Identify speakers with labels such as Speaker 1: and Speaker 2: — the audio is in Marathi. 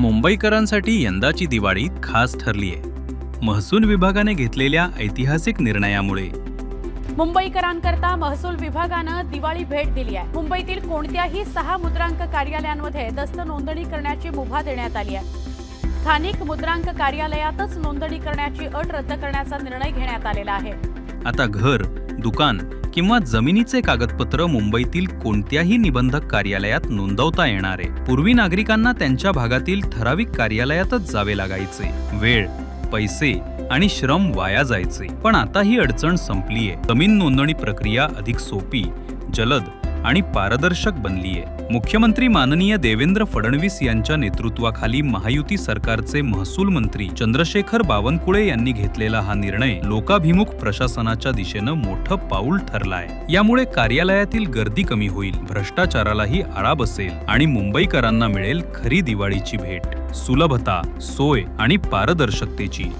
Speaker 1: मुंबईकरांसाठी यंदाची दिवाळी खास ठरली आहे महसूल विभागाने घेतलेल्या ऐतिहासिक निर्णयामुळे.
Speaker 2: मुंबईकरांकरता महसूल विभागानं दिवाळी भेट दिली आहे. मुंबईतील कोणत्याही सहा मुद्रांक कार्यालयांमध्ये दस्त नोंदणी करण्याची मुभा देण्यात आली आहे. स्थानिक मुद्रांक कार्यालयातच नोंदणी करण्याची अट रद्द करण्याचा निर्णय घेण्यात आलेला आहे.
Speaker 1: आता घर दुकान किंवा जमिनीचे कागदपत्र मुंबईतील कोणत्याही निबंधक कार्यालयात नोंदवता येणार. आहे पूर्वी नागरिकांना त्यांच्या भागातील ठराविक कार्यालयातच जावे लागायचे. वेळ पैसे आणि श्रम वाया जायचे. पण आता ही अडचण संपलीये. जमीन नोंदणी प्रक्रिया अधिक सोपी जलद आणि पारदर्शक बनलीये. मुख्यमंत्री माननीय देवेंद्र फडणवीस यांच्या नेतृत्वाखाली महायुती सरकारचे महसूल मंत्री चंद्रशेखर बावनकुळे यांनी घेतलेला हा निर्णय लोकाभिमुख प्रशासनाच्या दिशेनं मोठं पाऊल ठरलाय. यामुळे कार्यालयातील गर्दी कमी होईल भ्रष्टाचारालाही आळा बसेल आणि मुंबईकरांना मिळेल खरी दिवाळीची भेट. सुलभता सोय आणि पारदर्शकतेची.